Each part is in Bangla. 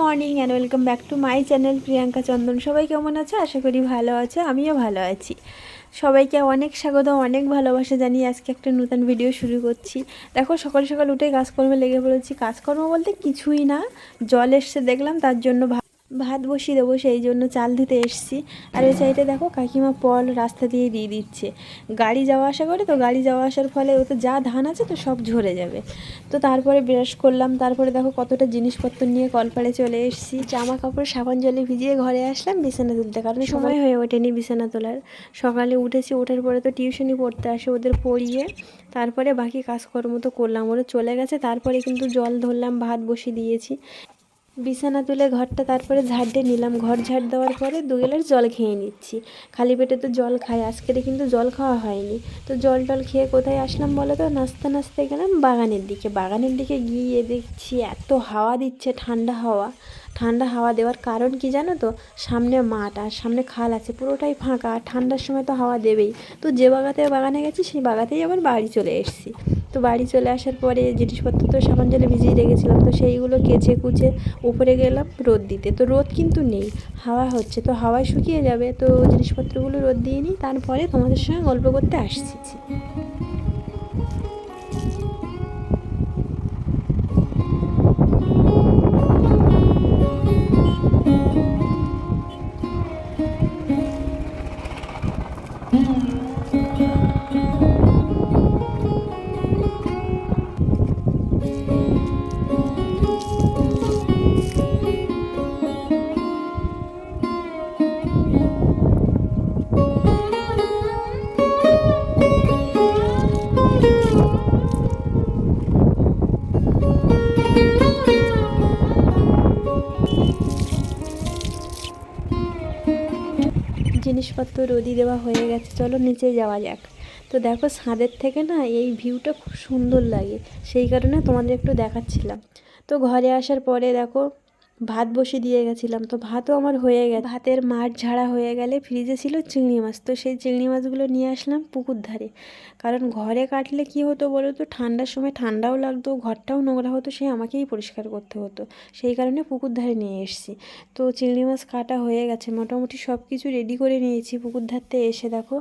Morning and welcome back to my channel Priyanka Chandan সবাই কেমন আছো? আশা করি ভালো আছো, আমিও ভালো আছি। সবাইকে অনেক স্বাগত অনেক ভালোবাসা জানিয়ে আজকে একটা নতুন ভিডিও শুরু করছি। দেখো, সকাল সকাল উঠে কাজকর্মে লেগে পড়েছি। কাজকর্ম বলতে কিছুই না, জল এসছে দেখলাম, তার জন্য ভাত বসিয়ে দেবো সেই জন্য চাল দিতে এসছি। আর ওই সাইডে দেখো কাকিমা পল রাস্তা দিয়ে দিয়ে দিচ্ছে। গাড়ি যাওয়া আসা করে তো গাড়ি যাওয়া আসার ফলে ওতে যা ধান আছে তো সব ঝরে যাবে। তো তারপরে ব্রাশ করলাম তারপরে দেখো কতটা জিনিসপত্র নিয়ে কলপাড়ে চলে এসেছি। জামা কাপড় সাবান জলে ভিজিয়ে ঘরে আসলাম বিছানা তুলতে কারণ সময় হয়ে ওঠেনি বিছানা তোলার। সকালে উঠেছি ওঠার পরে তো টিউশনি পড়তে আসে ওদের পড়িয়ে। তারপরে বাকি কাজকর্ম তো করলাম ওরা চলে গেছে তারপরে কিন্তু জল ধরলাম ভাত বসিয়ে দিয়েছি। বিছানা তুলে ঘরটা তারপরে ঝাড় নিলাম। ঘর ঝাড় দেওয়ার পরে দু গেলার জল খেয়ে নিচ্ছি। খালি পেটে তো জল খাই আজকের কিন্তু জল খাওয়া হয়নি। তো জল টল খেয়ে কোথায় আসলাম বলো তো? নাচতে নাচতে গেলাম বাগানের দিকে। বাগানের দিকে গিয়ে দেখছি এত হাওয়া দিচ্ছে, ঠান্ডা হাওয়া। ঠান্ডা হাওয়া দেওয়ার কারণ কি জানো তো? সামনে মাঠ আর সামনে খাল আছে, পুরোটাই ফাঁকা। ঠান্ডার সময় তো হাওয়া দেবেই। তো যে বাগাতে বাগানে গেছি, সেই বাগাতেই আবার বাড়ি চলে এসেছি। তো বাড়ি চলে আসার পরে জিনিসপত্র তো সাবান জলে ভিজিয়ে রেখেছিলাম, তো সেইগুলো কেচে কুচে উপরে গেলাম রোদ দিতে। তো রোদ কিন্তু নেই, হাওয়া হচ্ছে, তো হাওয়ায় শুকিয়ে যাবে, তো জিনিসপত্রগুলো রোদ দিয়ে নিই, তারপরে তোমাদের সঙ্গে গল্প করতে আসছি। জিনিসপত্র রোদি দেওয়া হয়ে গেছে চলো নিচে যাওয়া যাক। তো দেখো ছাদের থেকে না এই ভিউটা খুব সুন্দর লাগে, সেই কারণে তোমাদের একটু দেখাচ্ছিলাম। তো ঘরে আসার পরে দেখো ভাত বসিয়ে দিয়ে গেছিলাম, তো ভাতও আমার হয়ে গেছে। ভাতের মাঠ ঝাড়া হয়ে গেলে ফ্রিজে ছিল চিংড়ি মাছ, তো সেই চিংড়ি মাছগুলো নিয়ে আসলাম পুকুর ধারে। কারণ ঘরে কাটলে কি হতো বলো তো, ঠান্ডার সময় ঠান্ডাও লাগতো, ঘরটাও নোংরা হতো, সে আমাকেই পরিষ্কার করতে হতো। সেই কারণে পুকুর ধারে নিয়ে এসেছি। তো চিংড়ি মাছ কাটা হয়ে গেছে, মোটামুটি সব কিছু রেডি করে নিয়েছি পুকুর ধারতে। এসে দেখো,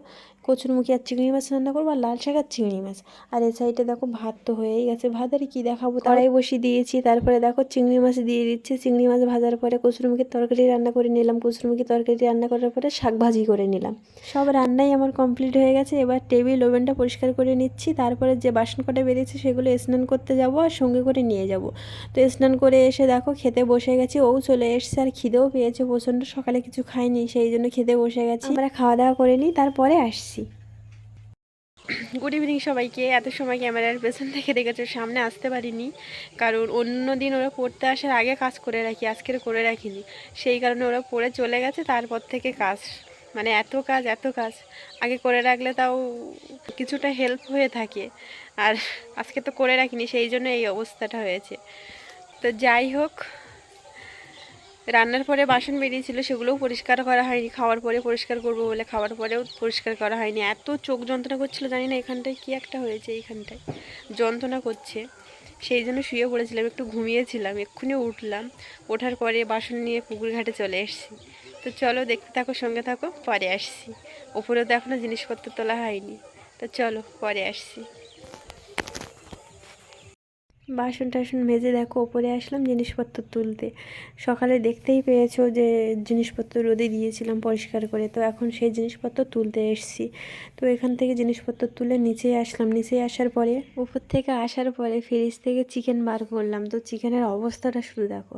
কচুরমুখী আর চিংড়ি মাছ রান্না করব, আর লাল শাক আর চিংড়ি মাছ। আর এ সাইডে দেখো ভাত তো হয়েই গেছে, ভাত আর কি দেখাবো? তারাই বসিয়ে দিয়েছি, তারপরে দেখো চিংড়ি মাছ দিয়ে দিচ্ছে, চিংড়ি মাছ ভাজার পরে কচুরমুখির তরকারি রান্না করে নিলাম। কচুরমুখী তরকারি রান্না করার পরে শাক ভাজি করে নিলাম। সব রান্নাই আমার কমপ্লিট হয়ে গেছে। এবার টেবিল ওভেনটা পরিষ্কার করে নিচ্ছি। তারপরে যে বাসন কটা বেরিয়েছে সেগুলো স্নান করতে যাব আর সঙ্গে করে নিয়ে যাব। তো স্নান করে এসে দেখো খেতে বসে গেছি। ও চলে এসছে আর খিদেও পেয়েছে। প্রচণ্ড সকালে কিছু খাইনি সেই জন্য খেতে বসে গেছি। আমরা খাওয়া দাওয়া করে নিই, তারপরে আসছি। গুড ইভিনিং সবাইকে। এত সময় ক্যামেরার পেছন থেকে দেখেছ, সামনে আসতে পারিনি। কারণ অন্য দিন ওরা পড়তে আসার আগে কাজ করে রাখি, আজকের করে রাখিনি। সেই কারণে ওরা পড়ে চলে গেছে, তারপর থেকে কাজ। মানে এত কাজ এত কাজ। আগে করে রাখলে তাও কিছুটা হেল্প হয়ে থাকে। আর আজকে তো করে রাখিনি, সেই জন্য এই অবস্থাটা হয়েছে। তো যাই হোক রান্নার পরে বাসন বেরিয়েছিল, সেগুলোও পরিষ্কার করা হয়নি। খাওয়ার পরে পরিষ্কার করব বলে খাওয়ার পরেও পরিষ্কার করা হয়নি। এত চোখ যন্ত্রণা করছিল জানি না এখানটায় কী একটা হয়েছে, এইখানটায় যন্ত্রণা করছে। সেই জন্য শুয়ে পড়েছিলাম, একটু ঘুমিয়েছিলাম, এক্ষুনি উঠলাম। ওঠার পরে বাসন নিয়ে পুকুর ঘাটে চলে এসেছি। তো চলো দেখতে থাকো, সঙ্গে থাকো, পরে আসছি। ওপরেও তো এখনও জিনিসপত্র তোলা হয়নি। তো চলো, পরে আসছি। বাসন টাসন মেজে দেখো, ওপরে আসলাম জিনিসপত্র তুলতে। সকালে দেখতেই পেয়েছ যে জিনিসপত্র রোদে দিয়েছিলাম পরিষ্কার করে, তো এখন সেই জিনিসপত্র তুলতে এসছি। তো এখান থেকে জিনিসপত্র তুলে নিচে আসলাম। নিচে আসার পরে উপর থেকে আসার পরে ফ্রিজ থেকে চিকেন বার করলাম। তো চিকেনের অবস্থাটা শুধু দেখো,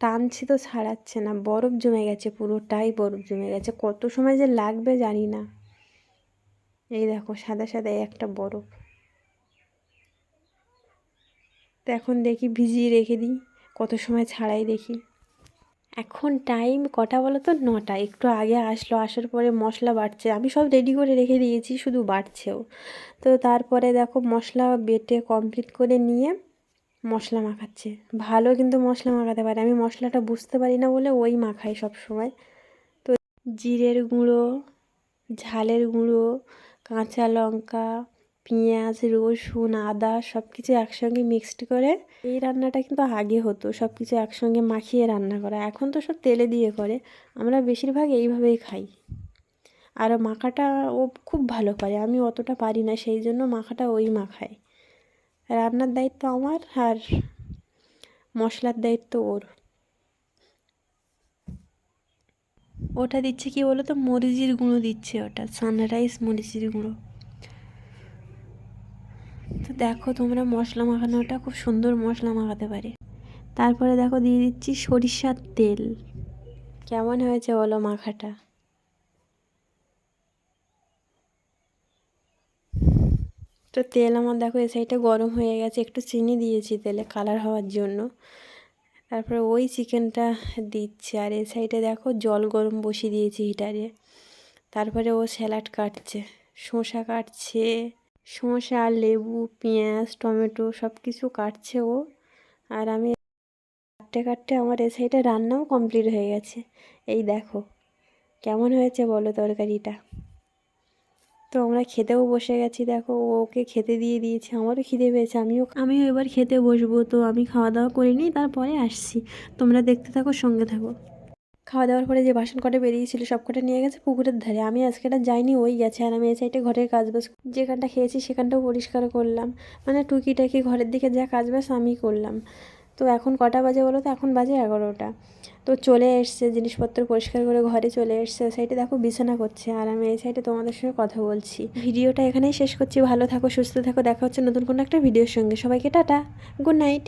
টানছি তো ছাড়াচ্ছে না, বরফ জমে গেছে পুরোটাই বরফ জমে গেছে। কত সময় যে লাগবে জানি না। এই দেখো, সাদা সাদা একটা বরফ। তো এখন দেখি ভিজিয়ে রেখে দিই, কত সময় ছাড়াই দেখি। এখন টাইম কটা বলো তো নটা, একটু আগে আসলো, আসার পরে মশলা বাটছে আমি সব রেডি করে রেখে দিয়েছি, শুধু বাটছেও তো তারপরে দেখো মশলা বেটে কমপ্লিট করে নিয়ে মশলা মাখাচ্ছে। ভালো কিন্তু মশলা মাখাতে পারে, আমি মশলাটা বুঝতে পারি না বলে ওই মাখাই সব সময়। তো জিরের গুঁড়ো, ঝালের গুঁড়ো, কাঁচা লঙ্কা পেঁয়াজ, রসুন, আদা সব কিছু একসঙ্গে মিক্সড করে এই রান্নাটা কিন্তু আগে হতো। সব কিছু একসঙ্গে মাখিয়ে রান্না করা। এখন তো সব তেলে দিয়ে করে। আমরা বেশিরভাগ এইভাবেই খাই। আর মাখাটা ও খুব ভালো পারে। আমি অতটা পারি না, সেই জন্য মাখাটা ওই মাখায়। রান্নার দায়িত্ব আমার আর মশলার দায়িত্ব ওর। ওটা দিচ্ছে কি বলো তো মরিচের গুঁড়ো দিচ্ছে ওটা। সানরাইস মরিচের গুঁড়ো। তো দেখো তোমরা মশলা মাখানোটা খুব সুন্দর মশলা মাখাতে পারে। তারপরে দেখো দিয়ে দিচ্ছি সরিষার তেল। কেমন হয়েছে বলো মাখাটা? তো তেল আমার দেখো এ সাইডটা গরম হয়ে গেছে, একটু চিনি দিয়েছি তেলে কালার হওয়ার জন্য। তারপরে ওই চিকেনটা দিচ্ছে, আর এ সাইডে দেখো জল গরম বসিয়ে দিয়েছি হিটারে তারপরে ও স্যালাড কাটছে, শসা কাটছে। শসা, লেবু, পেঁয়াজ, টমেটো সব কিছু কাটছে ও। আর আমি কাটতে কাটতে আমার এ সাইডে রান্নাও কমপ্লিট হয়ে গেছে। এই দেখো, কেমন হয়েছে বলো তরকারিটা? তো আমরা খেতেও বসে গেছি, দেখো ওকে খেতে দিয়ে দিয়েছে, আমারও খিদে পেয়েছে, আমিও আমিও এবার খেতে বসবো। তো আমি খাওয়া দাওয়া করিনি তারপরে আসছি। তোমরা দেখতে থাকো, সঙ্গে থাকো। খাওয়া দাওয়ার পরে যে বাসন কটা বেরিয়েছিল সব কটা নিয়ে গেছে পুকুরের ধারে। আমি আজকে এটা যাইনি, ওই গেছে। আর আমি এই সাইডে ঘরের কাজ বাজ যেখানটা খেয়েছি সেখানটাও পরিষ্কার করলাম। মানে টুকিটাকি ঘরের দিকে যা কাজ বাজ আমি করলাম। তো এখন কটা বাজে বলো তো? এখন বাজে এগারোটা। তো চলে এসছে, জিনিসপত্র পরিষ্কার করে ঘরে চলে এসছে। সাইডে দেখো বিছানা করছে। আর আমি এই সাইডে তোমাদের সঙ্গে কথা বলছি। ভিডিওটা এখানেই শেষ করছি। ভালো থাকো, সুস্থ থাকো। দেখা হচ্ছে নতুন কোনো একটা ভিডিওর সঙ্গে। সবাইকে টাটা। Good night.